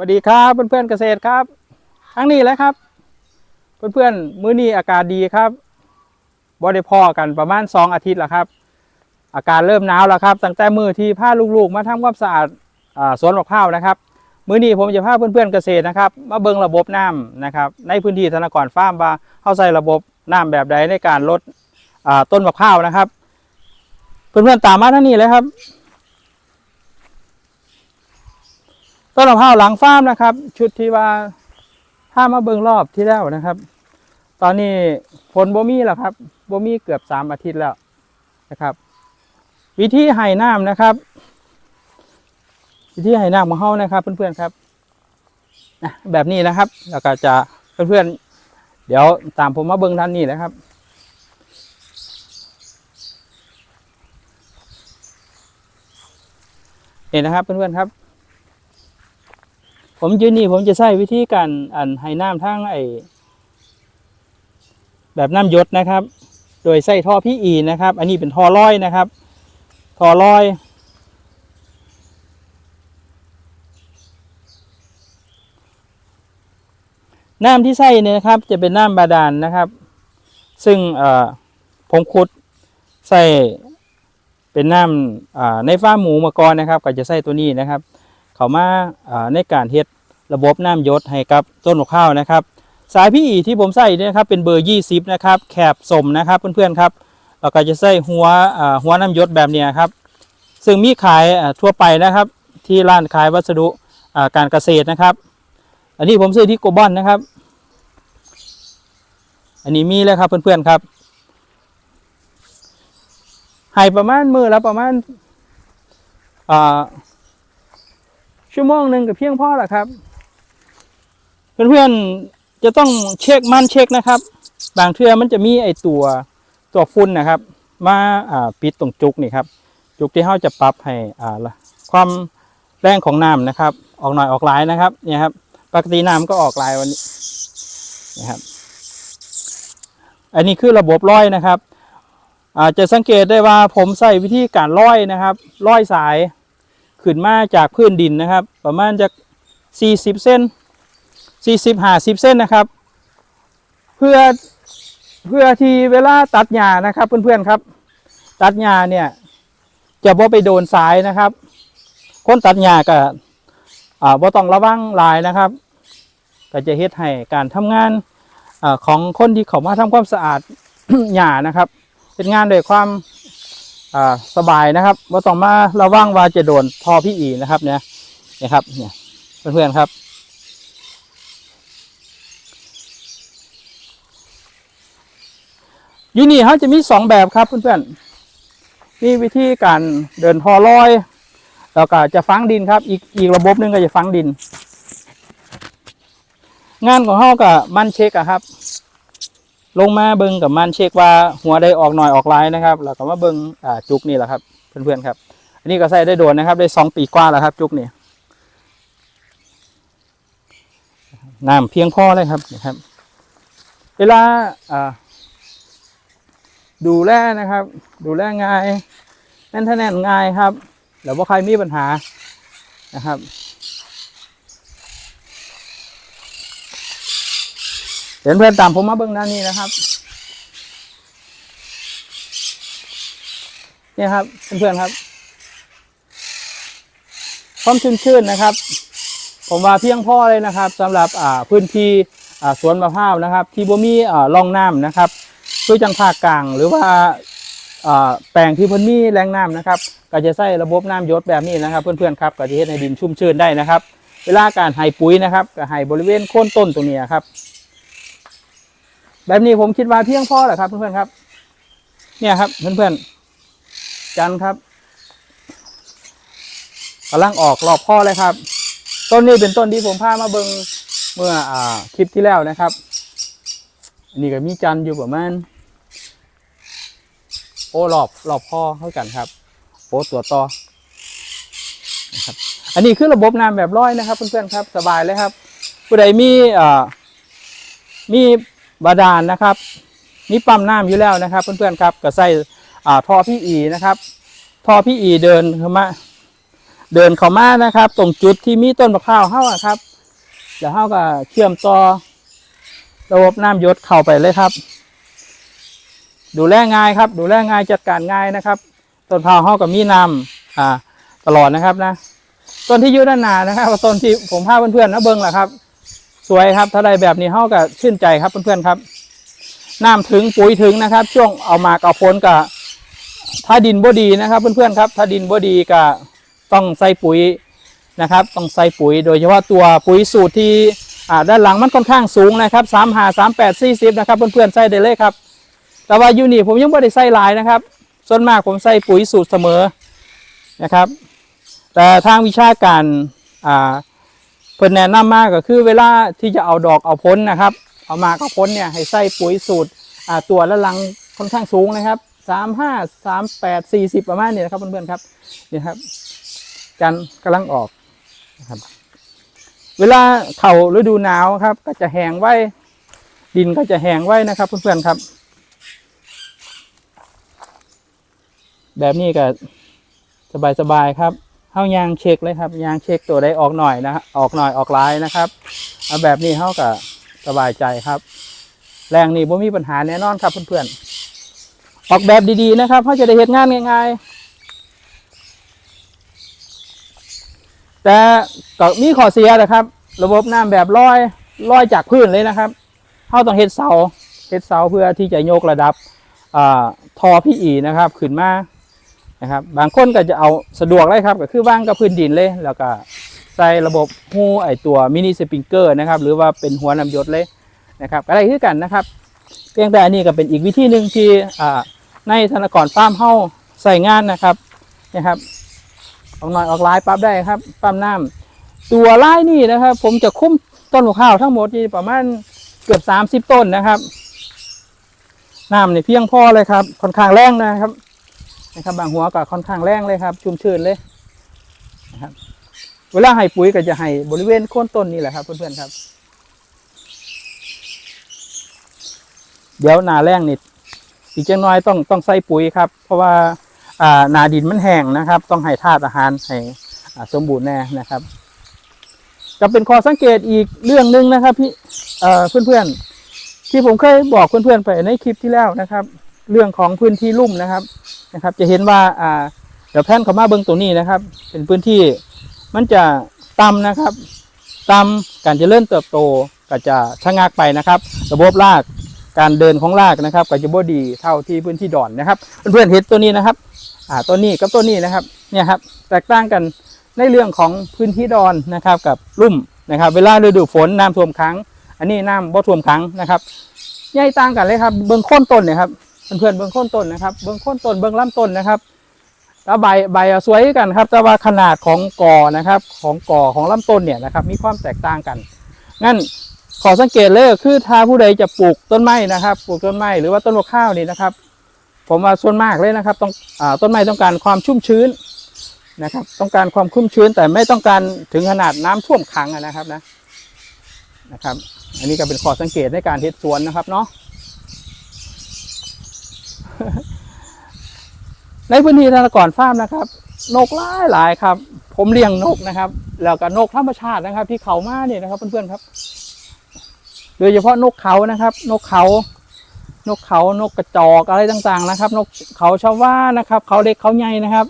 วัสดีครับเพื่อนๆเกษตรครับทั้งนี้แหละครับ เพื่อนๆมื้อนี้อากาศดีครับบ่ได้พอกันประมาณสองอาทิตย์แล้วครับ อากาศเริ่มหนาวแล้วครับ ตั้งแต่มือที่พาลูกๆ มาทำความสะอาดอสวนมะพร้าวนะครับ มื้อนี้ผมจะพาเพื่อนๆเกษตรนะครับ มาเบิ่งระบบน้ำนะครับในพื้นที่ธนากรฟาร์มว่าเข้าใส่ระบบน้ำแบบใดในการลดต้นมะพร้าวนะครับ เพื่อนๆตามมาท่างนี้เลยครับ ต้นมะพร้าวหลังฟาร์มนะครับ ชุดที่ว่าถ้ามาเบิงรอบที่แล้วนะครับ ตอนนี้ฝนโบมีแล้วครับโบมีเกือบสามอาทิตย์แล้วนะครับ วิธีให้น้ำนะครับ วิธีให้น้ำของเฮานะครับ เพื่อนๆครับนะแบบนี้นะครับแล้วก็จะเพื่อนๆเดี๋ยวตามผมมาเบิงด้านนี้นะครับนี่นะครับเพื่อนๆครับ ผมยืนนี่ผมจะใช้วิธีการอันให้น้ำทั้งไอแบบน้ำยดนะครับ โดยใส่ท่อพี่อีนะครับ อันนี้เป็นท่อลอยนะครับท่อลอย น้ำที่ใส่เนี่ยนะครับ จะเป็นน้ำบาดาลนนะครับ ซึ่งผมขุดใส่เป็นน้ำในฟาหมูมาก่อนนะครับ ก็จะใส่ตัวนี้นะครับ เขามาในการเฮ็ดระบบน้ำยศให้กับต้นมะพร้าวนะครับ สายพี่อีที่ผมใส่เนี่ยนะครับเป็นเบอร์ 20 นะครับแคบสมนะครับเพื่อนๆครับเราก็จะใส่หัวหัวน้ำยศแบบนี้ครับ ซึ่งมีขายทั่วไปนะครับ ที่ร้านขายวัสดุการเกษตรนะครับ อันนี้ผมซื้อที่โกบอนนะครับ อันนี้มีเลยครับเพื่อนๆครับให้ประมาณมือและประมาณอ่า ชั่วโมงหนึ่งก็เพียงพอแล้วครับ เพื่อนๆจะต้องเช็คมันเช็คนะครับ บางเทื่อมันจะมีไอตัวตัวฝุ่นนะครับ มาอ่าปิดตรงจุกนี่ครับ จุกที่เขาจะปรับให้อ่าความแรงของน้ำนะครับ ออกหน่อยออกหลายนะครับเนี่ยครับ ปกติน้ำก็ออกหลายวันนี้นะครับ อันนี้คือระบบร้อยนะครับอาจจะสังเกตได้ว่าผมใส่วิธีการร้อยนะครับร้อยสาย ขึ้นมาจากพื้นดินนะครับ ประมาณจาก 40 เส้น 40 50 เส้นนะครับ เพื่อเพื่อที่เวลาตัดหญ้านะครับเพื่อนๆครับ ตัดหญ้าเนี่ยจะบ่ไปโดนสายนะครับคนตัดหญ้าก็อ่าบ่ต้องระวังหลายนะครับ ก็จะเฮ็ดให้การทำงานอาของคนที่เขามาทำความสะอาดหญ้านะครับ เป็นงานโดวยความ อ่าสบายนะครับว่าต้องมาระวังว่าจะโดนทอพี่อีนะครับเนี่ยนี่ยครับเนี่ยเพื่อนๆครับ ยูนี่เขาจะมีสองแบบครับเพื่อนๆมีวิธีการเดินทอลอยแล้วก็จะฝังดินครับ อีกอีกระบบหนึงก็จะฝังดิน งานของเขากับมันเช็คอะครับ ลงมาเบิงกับมันเช็คว่าหัวได้ออกหน่อยออกหลายนะครับแล้วก็มาเบิงอ่าจุกนี่แหละครับเพื่อนๆครับ อันนี้ก็ใส่ได้โดนนะครับ ได้สองปีกว่าแล้วครับ จุกนี่น้ำเพียงพอเลยครับนะครับ เวลาอ่าดูแลนะครับ ดูแลง่ายแน่นแน่นง่ายครับแล้วว่าใครมีปัญหานะครับ เดี๋ยวเพื่อนตามผมมาเบื้องด้านนี้นะครับนี่ครับเพื่อนๆครับความชื้นชื่นนะครับ ผมว่าเพียงพอเลยนะครับสำหรับอ่าพื้นที่อ่าสวนมะพร้าวนะครับ ที่บ่มีอ่าร่องน้ำนะครับคือจังภาคกลางหรือว่าอ่าแปลงที่เพิ่นมีแรงน้ำนะครับ ก็จะใช้ระบบน้ำหยศแบบนี้นะครับ เพื่อนๆครับก็จะเฮ็ดให้ดินชุ่มชื้นได้นะครับ เวลาการให้ปุ๋ยนะครับก็ให้บริเวณโคนต้นตรงนี้ครับ แบบนี้ผมคิดว่าเพียงพอแหละครับเพื่อนๆครับ เนี่ยครับเพื่อนๆจันครับกำลังออกรอบพ่อเลยครับ ต้นนี้เป็นต้นที่ผมพามาเบิงเมื่ออ่าคลิปที่แล้วนะครับอันนี้ก็มีจันอยู่ประมาณโอ้รอบรอบพ่อเท่ากันครับโอ้ตัวต่อนะครับอันนี้คือระบบน้ำแบบร้อยนะครับเพื่อนๆครับ สบายเลยครับผู้ใดมีอ่ามี บาดาลนะครับมีปั๊มน้ำอยู่แล้วนะครับ เพื่อนๆครับก็ใส่อ่าท่อพี่อีนะครับท่อพี่อีเดินเข้ามา เดินเข้ามานะครับ ตรงจุดที่มีต้นมะพร้าวเฮาอะครับเดี๋ยวเฮาก็เชื่อมต่อระบบน้ำยศเข้าไปเลยครับ ดูแลง่ายครับ ดูแลง่ายจัดการง่ายนะครับต้นพร้าวเฮาก็มีน้ำอ่า ตลอดนะครับนะต้นที่ยืดด้านหนานะครับต้นที่ผมพาเพื่อนๆนะเบิ้งแหละครับ สวยครับ ถ้าได้แบบนี้เฮาก็ชื่นใจครับเพื่อนๆครับน้ำถึงปุ๋ยถึงนะครับ ช่วงเอามากเอาผลกับถ้าดินบ่ดีนะครับเพื่อนๆครับ ถ้าดินบ่ดีก็ต้องใส่ปุ๋ยนะครับ ต้องใส่ปุ๋ย โดยเฉพาะตัวปุ๋ยสูตรที่ด้านหลังมันค่อนข้างสูงนะครับสามหาสามแปดสี่สิบนะครับเพื่อนๆใส่ได้เลยครับ แต่ว่ายูนี่ผมยังไม่ได้ใส่ลายนะครับ ส่วนมากผมใส่ปุ๋ยสูตรเสมอนะครับ แต่ทางวิชาการอ่า เพิ่นแนะนำมากก็คือเวลาที่จะเอาดอกเอาผลนนะครับ เอามาเอาผลเนี่ยให้ใส่ปุ๋ยสูตรตัวละลังค่อนข้างสูงนะครับสามห้าสามแปดสี่สิบประมาณนี้นะครับเพื่อนๆครับนี่ครับจันทร์กำลังออกนะครับเวลาเข่าฤดูหนาวครับ ก็จะแห้งไว้ ดินก็จะแห้งไว้นะครับเพื่อนๆครับ แบบนี้ก็สบายๆครับ เข้ายางเช็คเลยครับยางเช็คตัวได้ออกหน่อยนะออกหน่อยออกลายนะครับเอาแบบนี้เขาก็สบายใจครับ แรงนี่บ่มีปัญหาแน่นอนครับเพื่อนๆออกแบบดีๆนะครับเขาจะได้เห็นงานง่ายๆแต่ก็มีข้อเสียนะครับ ระบบน้ำแบบลอยลอยจากพื้นเลยนะครับเขาต้องเฮ็ดเสาเฮ็ดเสาเพื่อที่จะยกระดับอ่อพี่อีนะครับ ขึ้นมา นะครับ บางคนก็จะเอาสะดวกเลยครับ ก็คือว่างกับพื้นดินเลย แล้วก็ใส่ระบบหูไอตัวมินิสปริงเกอร์นะครับ หรือว่าเป็นหัวนำยศเลยนะครับอะไรคือกันนะครับ เพียงแต่อันนี้ก็เป็นอีกวิธีหนึ่งที่ในธนากรฟาร์มเฮ้าใส่งานนะครับนะครับออกหน่อยออกลายปั๊บได้ครับปั๊มน้ำตัวลายนี่นะครับ ผมจะคุ้มต้นมะพร้าวทั้งหมดนี่ประมาณเกือบ 30 ต้นนะครับน้ำเนี่ยเพียงพอเลยครับค่อนข้างแรงนะครับ นะครับบางหัวก็ค่อนข้างแรงเลยครับ ชุ่มชื้นเลยนะครับ เวลาให้ปุ๋ยก็จะให้บริเวณโคนต้นนี่แหละครับ เพื่อนๆครับ เดี๋ยวนาแรงนิดอีกจังน้อยต้องต้องใส่ปุ๋ยครับ เพราะว่าอ่านาดินมันแห้งนะครับ ต้องให้ธาตุอาหารให้สมบูรณ์แน่นะครับ จะเป็นข้อสังเกตอีกเรื่องหนึ่งนะครับพี่เอ่อเพื่อนๆที่ผมเคยบอกเพื่อนๆไปในคลิปที่แล้วนะครับ เรื่องของพื้นที่ลุ่มนะครับ นะครับ จะเห็นว่าอ่าเดี๋ยวแพนเข้ามาเบื้องตรงนี้นะครับ เป็นพื้นที่มันจะต่ำนะครับต่ำการจะเริญเติบโตก็จะชะงักไปนะครับ ระบบรากการเดินของรากนะครับก็จะบ่ดีเท่าที่พื้นที่ดอนนะครับ เพื่อนๆเห็นตัวนี้นะครับอ่าตัวนี้กับตัวนี้นะครับเนี่ยครับแตกต่างกันในเรื่องของพื้นที่ดอนนะครับกับลุ่มนะครับ เวลาฤดูฝนน้ำท่วมขัง อันนี้น้ำบ่ท่วมขังนะครับใหญ่ต่างกันเลยครับเบื้องโค่นต้นเนี่ยครับ เพื่อนๆเบื้องโค่นต้นนะครับ เบื้องโค่นต้นเบื้องลำต้นนะครับแล้วใบใบสวยกันครับ แต่ว่าขนาดของกอนะครับ ของกอของลำต้นเนี่ยนะครับ มีความแตกต่างกัน งั้นขอสังเกตเลยคือถ้าผู้ใดจะปลูกต้นไม้นะครับ ปลูกต้นไม้หรือว่าต้นข้าวนี่นะครับ ผมว่าส่วนมากเลยนะครับ ต้องอต้นไม้ต้องการความชุ่มชื้นนะครับ ต้องการความชุ่มชื้นแต่ไม่ต้องการถึงขนาดน้ำท่วมขังนะครับนะนะครับ อันนี้ก็เป็นข้อสังเกตในการเฮ็ดสวนนะครับเนาะ ในพื้นที่ธนากรฟาร์มนะครับ นกหลายหลายครับ ผมเลี้ยงนกนะครับ แล้วก็นกธรรมชาตินะครับ ที่เขามาเนี่ยนะครับ เพื่อนๆครับ โดยเฉพาะนกเขานะครับ นกเขา นกเขานกกระจอกอะไรต่างๆ นะครับ นกเขาชาวว่านะครับ เขาเล็กเขาใหญ่นะครับ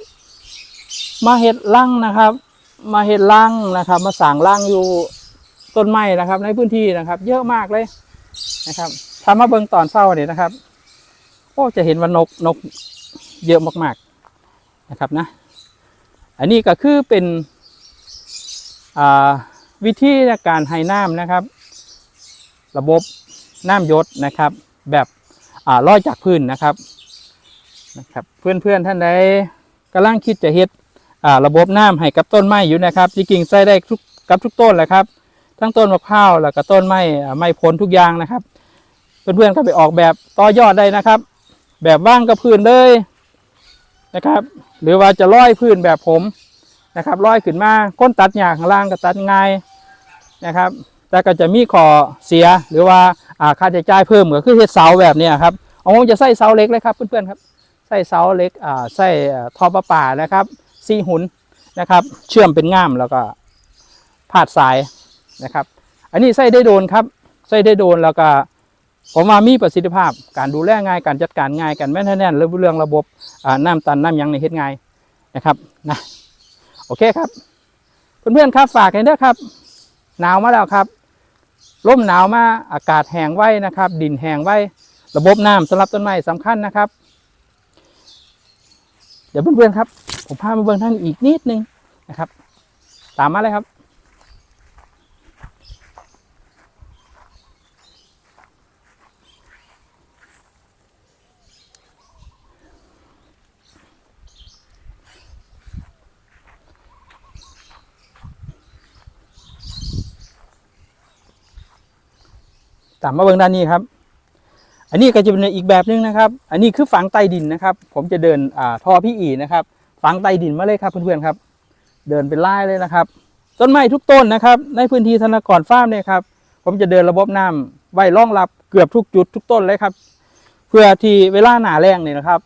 มาเห็ดลังนะครับ มาเห็ดลังนะครับ มาสั่งลังอยู่ต้นไม้นะครับ ในพื้นที่นะครับ เยอะมากเลยนะครับถ้ามาเบิ่งตอนเศร้าเนี่ยนะครับ โอ้จะเห็นว่านกนกเยอะมากๆนะครับนะ อันนี้ก็คือเป็นวิธีในการให้น้ำนะครับ ระบบน้ำยศนะครับ แบบอ่าลอยจากพื้นนะครับนะครับ เพื่อนๆท่านใดกำลังคิดจะเฮ็ดระบบน้ำให้กับต้นไม้อยู่นะครับจริงๆใส่ได้ทุกกับทุกต้นแหละครับ ทั้งต้นมะพร้าวแล้วก็ต้นไม้ไม้ผลทุกอย่างนะครับ เพื่อนๆก็ไปออกแบบต่อยอดได้นะครับ แบบว่างกับพื้นเลยนะครับ หรือว่าจะร้อยพื้นแบบผมนะครับร้อยขึ้นมาก้นตัดหญ้าข้างล่างก็ตัดง่ายนะครับ แต่ก็จะมีข้อเสียหรือว่าอ่าค่าใช้จ่ายเพิ่มก็คือเฮ็ดเสาแบบนี้ครับเอาผมจะใส่เสาเล็กเลยครับเพื่อนๆครับใส่เสาเล็กใส่ท่อประปานะครับซีหุ่นนะครับ เชื่อมเป็นง่ามแล้วก็พาดสายนะครับ อันนี้ใส่ได้โดนครับใส่ได้โดนแล้วก็ ผมว่ามีประสิทธิภาพการดูแลง่ายการจัดการง่ายการแม่นแน่นเรื่องเรื่องระบบน้ำตันน้ำยังในเฮ็ดง่ายนะครับนะโอเคครับ เพื่อนๆครับฝากกันด้วยครับ หนาวมาแล้วครับร่มหนาวมาอากาศแห้งไว้นะครับ ดินแห้งไว้ ระบบน้ำสำหรับต้นไม้สำคัญนะครับ เดี๋ยวเพื่อนๆครับ ผมพามาเบิ่งท่านอีกนิดนึงนะครับ ตามมาเลยครับ ตามมาเบิ่งด้านนี้ครับ อันนี้ก็จะเป็นอีกแบบหนึงนะครับ อันนี้คือฝังใต้ดินนะครับ ผมจะเดินอ่าท่อพี่อีนะครับ ฝังใต้ดินมาเลยครับเพื่อนๆครับ เดินเป็นไล่เลยนะครับ ต้นไม้ทุกต้นนะครับ ในพื้นที่ธนากรฟาร์มเนี่ยครับ ผมจะเดินระบบน้ำไว้รองรับเกือบทุกจุดทุกต้นเลยครับ เพื่อที่เวลาหนาแรงเนี่ยนะครับ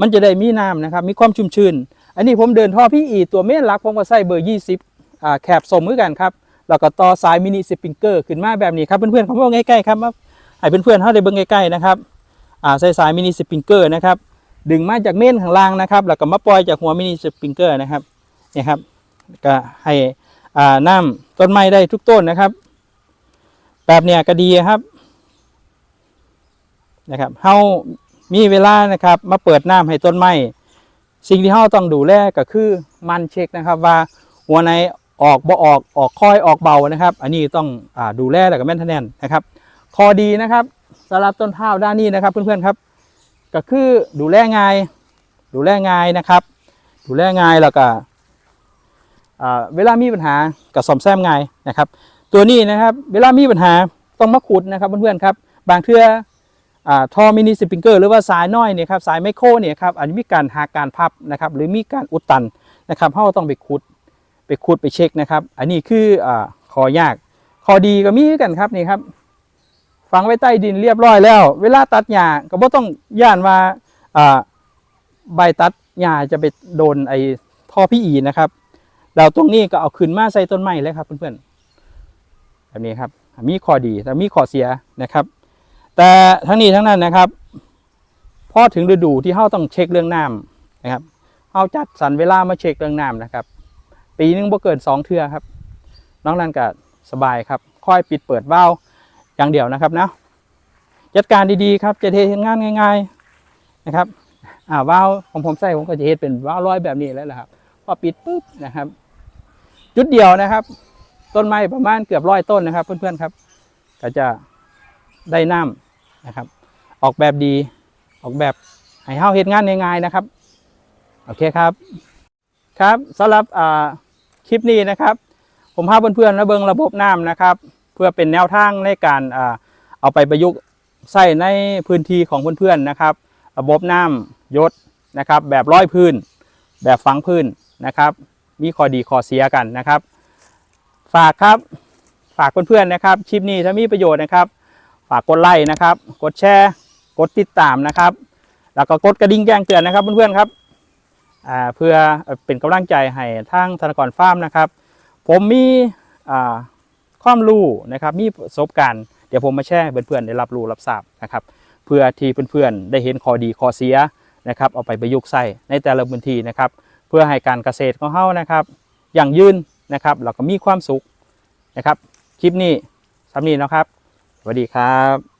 มันจะได้มีน้ำนะครับ มีความชุ่มชื้น อันนี้ผมเดินท่อพี่อีตัวเมนหลักผมก็ใส่เบอร์ 20อ่าแคบสมมือกันครับ แล้วก็ต่อสายมินิสปริงเกอร์ขึ้นมาแบบนี้ครับเพื่อนๆผมว่าใกล้ๆครับมาให้เพื่อนๆเขาได้เบิ่งใกล้ๆนะครับอ่าใส่สายมินิสปริงเกอร์นะครับดึงมาจากเมนข้างล่างนะครับแล้วก็มาปล่อยจากหัวมินิสปริงเกอร์นะครับนี่ครับก็ให้อ่าน้ำต้นไม้ได้ทุกต้นนะครับ แบบเนี้ยก็ดีครับนะครับเฮามีเวลานะครับมาเปิดน้ำให้ต้นไม้สิ่งที่เฮาต้องดูแลก็คือมันเช็คนะครับว่าหัวไหน ออกบ่ออกออกค่อยออกเบานะครับ อันนี้ต้องอดูแลแล้วก็แม่นทะแนนนะครับข้อดีนะครับสำหรับต้นข้าวด้านนี้นะครับ เพื่อนๆครับ ก็คือดูแลง่าย ดูแลง่ายนะครับ ดูแลง่ายแล้วก็เวลามีปัญหากับซ่อมแซมง่ายนะครับ ตัวนี้นะครับ เวลามีปัญหาต้องมาขุดนะครับเพื่อนๆครับ บางเทื่ออท่อมินิสปริงเกอร์หรือว่าสายน้อยเนี่ยครับสายไมโครเนี่ยครับอันนี้มีการหาการพับนะครับ หรือมีการอุดตันนะครับเราต้องไปขุด ไปขุดไปเช็คนะครับ อันนี้คืออ่าข้อยากขอดีก็มีกันครับนี่ครับ ฝังไว้ใต้ดินเรียบร้อยแล้ว เวลาตัดหญ้าก็บ่ต้องย่านว่าอ่าใบตัดหญ้าจะไปโดนไอ้ท่อพี่อีนะครับแล้วตรงนี้ก็เอาขึ้นมาใส่ต้นไม้เลยครับเพื่อนๆแบบนี้ครับ มีข้อดีแต่มีข้อเสียนะครับ แต่ทั้งนี้ทั้งนั้นนะครับพอถึงฤดูที่เฮาต้องเช็คเรื่องน้ำนะครับเฮาจัดสรรเวลามาเช็คเรื่องน้ำนะครับ ปีหนึงบ่เกินสองเทื่อครับ น้องนั้นก็สบายครับ ค่อยปิดเปิดวาวอย่างเดียวนะครับนะจัดการดีๆครับจะเทงานง่าย ๆนะครับ อ่าวาล์วของผมใส่ผมก็จะเฮ็ดเป็นวาวร้อยแบบนี้แล้วแหละครับพอปิดปุ๊บนะครับ จุดเดียวนะครับ ต้นไม้ประมาณเกือบร้อยต้นนะครับ เพื่อนๆครับ ก็จะได้น้ำนะครับ ออกแบบดีออกแบบให้เฮาเฮ็ดงานง่ายๆนะครับ โอเคครับ ครับสำหรับอ่า คลิปนี้นะครับ ผมพาเพื่อนๆมาเบิงระบบน้ำนะครับ เพื่อเป็นแนวทางในการเอาไปประยุกต์ใส่ในพื้นที่ของเพื่อนๆนะครับ ระบบน้ำยศนะครับ แบบร้อยพื้น แบบฝังพื้นนะครับ มีข้อดีข้อเสียกันนะครับ ฝากครับฝากเพื่อนๆนะครับคลิปนี้ถ้ามีประโยชน์นะครับ ฝากกดไลค์นะครับ กดแชร์ กดติดตามนะครับ แล้วก็กดกระดิ่งแจ้งเตือนนะครับเพื่อนๆครับ เพื่อเป็นกำลังใจให้ทางธนากรฟาร์มนะครับ ผมมีความรู้นะครับมีประสบการณ์เดี๋ยวผมมาแชร์เพื่อนๆได้รับรู้รับทราบนะครับ เพื่อที่เพื่อนๆได้เห็นข้อดีข้อเสียนะครับ เอาไปประยุกต์ใส่ในแต่ละพื้นที่นะครับ เพื่อให้การเกษตรของเฮานะครับอย่างยืนนะครับแล้วก็มีความสุขนะครับ คลิปนี้สำนีนะครับสวัสดีครับ